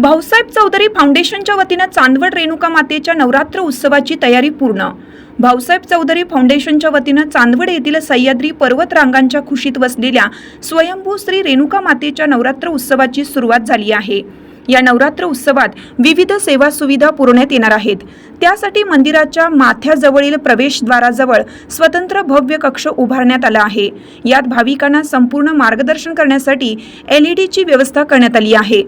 भाऊसाहेब चौधरी फाउंडेशनच्या वतीनं चांदवड रेणुका मातेच्या नवरात्र उत्सवाची तयारी पूर्ण. भाऊसाहेब चौधरी फाउंडेशनच्या वतीनं चांदवड येथील सह्याद्री पर्वत रांगांच्या खुशीत वसलेल्या स्वयंभू श्री रेणुका मातेच्या नवरात्र उत्सवाची सुरुवात झाली आहे. या नवरात्र उत्सवात विविध सेवा सुविधा पुरवण्यात येणार आहेत. त्यासाठी मंदिराच्या माथ्याजवळील प्रवेशद्वाराजवळ स्वतंत्र भव्य कक्ष उभारण्यात आला आहे. यात भाविकांना संपूर्ण मार्गदर्शन करण्यासाठी एल ई डीची व्यवस्था करण्यात आली आहे.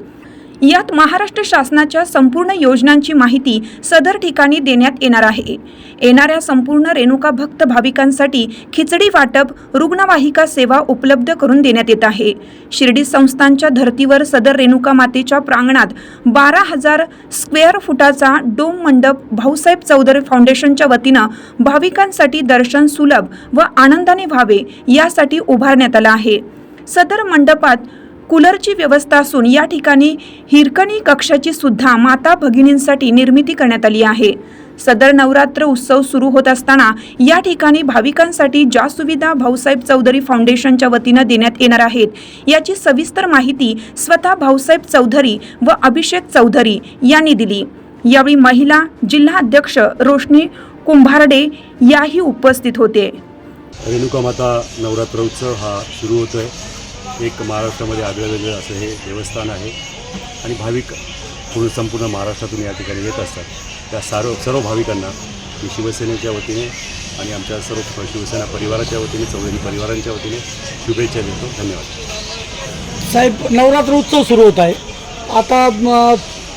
यात महाराष्ट्र शासनाच्या संपूर्ण योजनांची माहिती सदर ठिकाणी देण्यात येणार आहे. येणाऱ्या संपूर्ण रेणुका भक्त भाविकांसाठी खिचडी वाटप रुग्णवाहिका सेवा उपलब्ध करून देण्यात येत आहे. शिर्डी संस्थांच्या धर्तीवर सदर रेणुका मातेच्या प्रांगणात बारा हजार स्क्वेअर फुटाचा डोम मंडप भाऊसाहेब चौधरी फाउंडेशनच्या वतीनं भाविकांसाठी दर्शन सुलभ व आनंदाने व्हावे यासाठी उभारण्यात आला आहे. सदर मंडपात कूलरची व्यवस्था असून या ठिकाणी हिरकणी कक्षाची सुद्धा माता भगिनींसाठी निर्मिती करण्यात आली आहे. सदर नवरात्र उत्सव सुरू होत असताना या ठिकाणी भाविकांसाठी ज्या सुविधा भाऊसाहेब चौधरी फाउंडेशनच्या वतीनं देण्यात येणार आहेत याची सविस्तर माहिती स्वतः भाऊसाहेब चौधरी व अभिषेक चौधरी यांनी दिली. यावेळी महिला जिल्हा अध्यक्ष रोशनी कुंभारडे याही उपस्थित होते. रेणुका माता नवरात्र उत्सव हा सुरू होतोय. एक महाराष्ट्रामध्ये आगळं वेगळं असं हे देवस्थान आहे. आणि भाविक पूर्ण संपूर्ण महाराष्ट्रातून या ठिकाणी येत असतात. त्या सर्व सर्व भाविकांना मी शिवसेनेच्या वतीने आणि आमच्या सर्व शिवसेना परिवाराच्या वतीने चौधरी परिवारांच्या वतीने शुभेच्छा देतो. धन्यवाद. साहेब नवरात्र उत्सव सुरू होत आहे. आता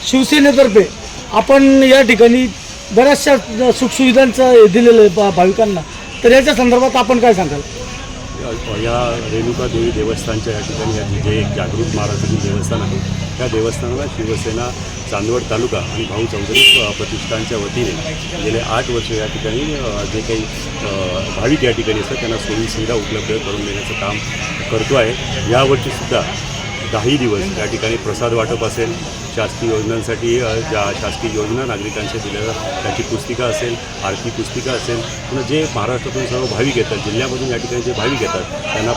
शिवसेनेतर्फे आपण या ठिकाणी बऱ्याचशा सुखसुविधांचं दिलेलं आहे भाविकांना. तर याच्या संदर्भात आपण काय सांगाल? या- रेणुका देवी देवस्थानच्या या ठिकाणी याची जे एक जागृत महाराष्ट्राचे देवस्थान आहे त्या देवस्थानाला शिवसेना चांदवड तालुका आणि भाऊ चौधरी प्रतिष्ठानच्या वतीने गेले आठ वर्ष या ठिकाणी जे काही भाविक या ठिकाणी असतात त्यांना सोयी सुविधा उपलब्ध करून देण्याचं काम करतो आहे. यावर्षीसुद्धा दहाही दिवस या ठिकाणी प्रसाद वाटप असेल. शासकीय योजनांसाठी ज्या शासकीय योजना नागरिकांच्या दिल्या त्याची पुस्तिका असेल आरती पुस्तिका असेल पुन्हा जे महाराष्ट्रातून सर्व भाविक येतात जिल्ह्यामधून या ठिकाणी जे भाविक येतात त्यांना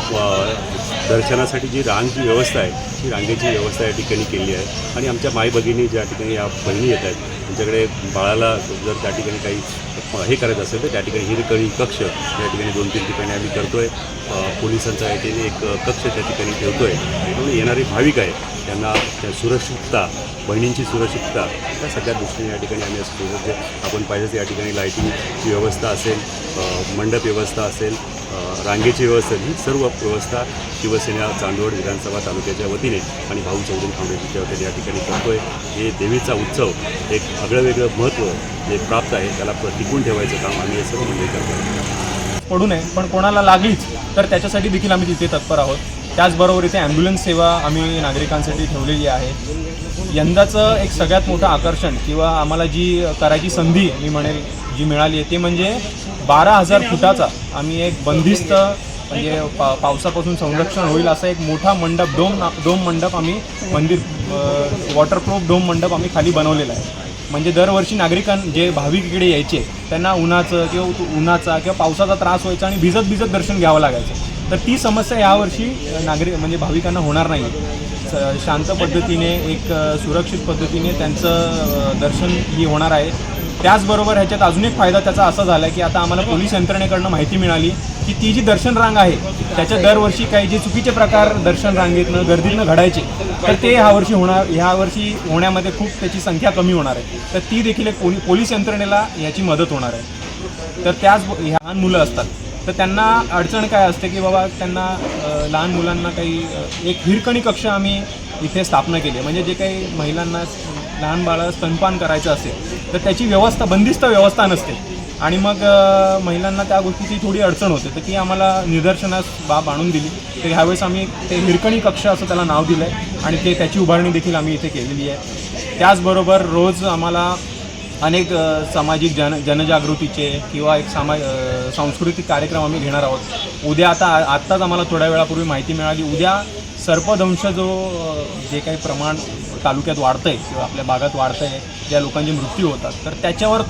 दर्शनासाठी जी रांगची व्यवस्था आहे ती रांगेची व्यवस्था या ठिकाणी केली आहे. आणि आमच्या माई भगिनी ज्या ठिकाणी या बहिणी येत आहेत त्यांच्याकडे बाळाला जर त्या ठिकाणी काही हे करायचं असेल तर त्या ठिकाणी हिरकळी कक्ष या ठिकाणी दोन तीन ठिकाणी आम्ही करतो आहे पोलिसांचा या ठिकाणी एक कक्ष त्या ठिकाणी ठेवतो आहे म्हणून येणारे भाविक आहेत त्यांना त्या सुरक्षितता बहिणींची सुरक्षितता या सगळ्या दृष्टीने या ठिकाणी आम्ही असं आपण पाहिजे या ठिकाणी लाईटिंगची व्यवस्था असेल मंडप व्यवस्था असेल रांगेची व्यवस्था ही सर्व व्यवस्था शिवसेना चांदवड विधानसभा तालुक्याच्या वतीने आणि भाऊ चौधरी फाउंडेशनच्या वतीने या ठिकाणी करतो आहे हे देवीचा उत्सव एक आगळं वेगळं महत्त्व जे प्राप्त आहे त्याला टिकून ठेवायचं काम आम्ही सर्व मंडळी करतो पडू नये पण कोणाला लागलीच तर त्याच्यासाठी देखील आम्ही तिथे तत्पर आहोत. त्याचबरोबर इथे ॲम्ब्युलन्स सेवा आम्ही नागरिकांसाठी ठेवलेली आहे. यंदाचं एक सगळ्यात मोठं आकर्षण किंवा आम्हाला जी करायची संधी मी म्हणेल जी मिळाली आहे ते म्हणजे बारा हजार फुटाचा आम्ही एक बंदिस्त म्हणजे पा पावसापासून संरक्षण होईल असा एक मोठा मंडप डोम डोम मंडप आम्ही मंदिर वॉटरप्रूफ डोम मंडप आम्ही खाली बनवलेला आहे. म्हणजे दरवर्षी नागरिकां जे भाविक इकडे यायचे त्यांना उन्हाचं किंवा उन्हाचा किंवा पावसाचा त्रास व्हायचा आणि भिजत भिजत दर्शन घ्यावं लागायचं. तर ती समस्या यावर्षी नागरिक म्हणजे भाविकांना होणार नाही. स- शांत पद्धतीने एक सुरक्षित पद्धतीने त्यांचं दर्शन ही होणार आहे. त्याचबरोबर ह्याच्यात अजून एक फायदा त्याचा असा झाला आहे की आता आम्हाला पोलीस यंत्रणेकडनं माहिती मिळाली की ती जी दर्शन रांग आहे त्याच्या दरवर्षी काही जे चुकीचे प्रकार दर्शन रांगेतनं गर्दीतनं घडायचे तर ते ह्या वर्षी होणार ह्या वर्षी होण्यामध्ये खूप त्याची संख्या कमी होणार आहे. तर ती देखील एक पोली पोलीस यंत्रणेला याची मदत होणार आहे. तर त्याच लहान मुलं असतात तर त्यांना अडचण काय असते की बाबा त्यांना लहान मुलांना काही एक हिरकणी कक्ष आम्ही इथे स्थापना केली आहे. म्हणजे जे काही महिलांना लहान बाळं स्तनपान करायचं असेल तर त्याची व्यवस्था बंदिस्त व्यवस्था नसते. आणि मग महिलांना त्या गोष्टीची थोडी अडचण होते. तर ती आम्हाला निदर्शनास बाब आणून दिली. तर ह्यावेळेस आम्ही ते हिरकणी कक्ष असं त्याला नाव दिलं आहे आणि ते त्याची उभारणी देखील आम्ही इथे केलेली आहे. त्याचबरोबर रोज आम्हाला अनेक सामाजिक जन जनजागृतीचे किंवा एक सामा सांस्कृतिक कार्यक्रम आम्ही घेणार आहोत. उद्या आता आत्ताच आम्हाला थोड्या वेळापूर्वी माहिती मिळाली. उद्या सर्पदंश जो जे काही प्रमाण तालुक्यात वाढतं आहे किंवा आपल्या भागात वाढतं आहे ज्या लोकांचे मृत्यू होतात तर त्याच्यावर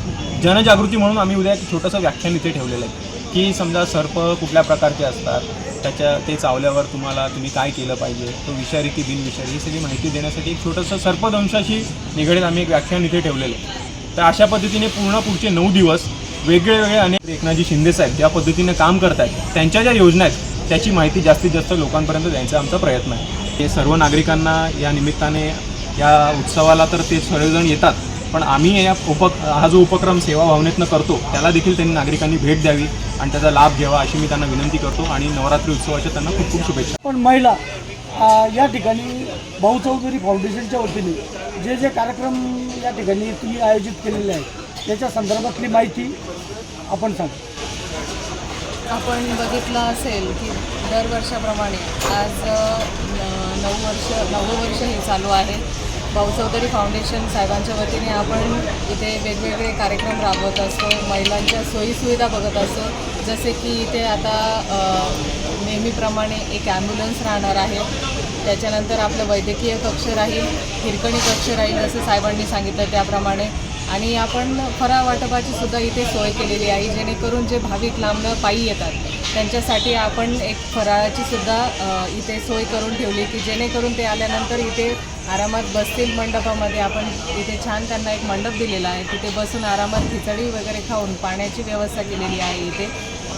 जनजागृती म्हणून आम्ही उद्या एक छोटंसं व्याख्यान इथे ठेवलेलं आहे. की समजा सर्प कुठल्या प्रकारचे असतात त्याच्या ते चावल्यावर तुम्हाला तुम्ही काय केलं पाहिजे तो विषारी की बिनविषारी ही सगळी माहिती देण्यासाठी एक छोटंसं सर्पदंशाशी निगडीत आम्ही एक व्याख्यान इथे ठेवलेलं आहे. तर अशा पद्धतीने पूर्ण पुढचे नऊ दिवस वेगळे वेगळे अनेक एकनाथजी शिंदे साहेब ज्या पद्धतीने काम करत आहेत त्यांच्या ज्या योजना आहेत त्याची माहिती जास्तीत जास्त लोकांपर्यंत द्यायचा आमचा प्रयत्न आहे. हे सर्व नागरिकांना या निमित्ताने या उत्सवाला तर ते सर्वजण येतात पण आम्ही या उप हा जो उपक्रम सेवा भावनेतनं करतो त्याला देखील त्यांनी नागरिकांनी भेट द्यावी आणि त्याचा लाभ घ्यावा अशी मी त्यांना विनंती करतो आणि नवरात्री उत्सवाच्या त्यांना खूप खूप शुभेच्छा. पण महिला या ठिकाणी भाऊ चौधरी फाउंडेशनच्या वतीने जे जे कार्यक्रम या ठिकाणी तुम्ही आयोजित केलेले आहेत त्याच्या संदर्भातली माहिती आपण सांगू. आपण बघितलं असेल की दरवर्षाप्रमाणे आज नऊ वर्ष नवं वर्ष हे चालू आहे. भाऊचौधरी फाउंडेशन साहेबांच्या वतीने आपण इथे वेगवेगळे कार्यक्रम राबवत असतो. महिलांच्या सोयीसुविधा बघत असतो. जसे की इथे आता नेहमीप्रमाणे एक ॲम्ब्युलन्स राहणार आहे. त्याच्यानंतर आपलं वैद्यकीय कक्ष राहील हिरकणी कक्ष राहील जसं साहेबांनी सांगितलं त्याप्रमाणे. आणि आपण फरा वाटपाची सुद्धा इथे सोय केलेली आहे जेणेकरून जे भाविक लांब पायी येतात त्यांच्यासाठी आपण एक फराळाची सुद्धा इथे सोय करून ठेवली की जेणेकरून ते आल्यानंतर इथे आरामात बसतील मंडपामध्ये. आपण इथे छान त्यांना एक मंडप दिलेला आहे तिथे बसून आरामात खिचडी वगैरे खाऊन पाण्याची व्यवस्था केलेली आहे इथे.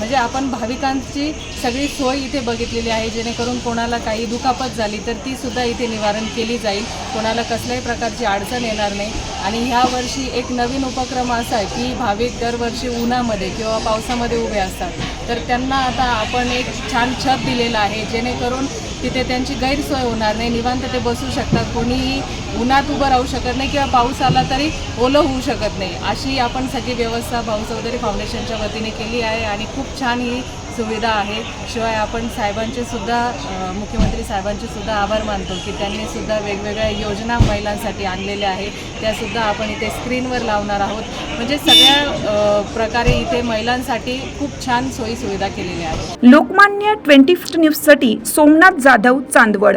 म्हणजे आपण भाविकांची सगळी सोय इथे बघितलेली आहे जेणेकरून कोणाला काही दुखापत झाली तर ती सुद्धा इथे निवारण केली जाईल. कोणाला कसल्याही प्रकारची अडचण येणार नाही. आणि ह्या वर्षी एक नवीन उपक्रम असा आहे की भाविक दरवर्षी उन्हामध्ये किंवा पावसामध्ये उभे असतात. तर त्यांना आता आपण एक छान छत दिलेलं आहे जेणेकरून तिथे त्यांची गैरसोय होणार नाही. निवांत ते बसू शकतात. कोणीही उन्हात उभं राहू शकत नाही किंवा पाऊस आला तरी ओलं होऊ शकत नाही. अशी आपण सगळी व्यवस्था भाऊ चौधरी फाउंडेशनच्या वतीने केली आहे आणि खूप छान ही सुविधा आहे. शिवाय आपण साहेबांचे सुद्धा मुख्यमंत्री साहेबांचे सुद्धा आभार मानतो की त्यांनी सुद्धा वेगवेगळ्या योजना महिलांसाठी आणलेल्या आहे त्यासुद्धा आपण इथे स्क्रीनवर लावणार आहोत. म्हणजे सगळ्या प्रकारे इथे महिलांसाठी खूप छान सोयी सुविधा केलेल्या आहेत. लोकमान्य ट्वेंटी न्यूजसाठी सोमनाथ जाधव चांदवड.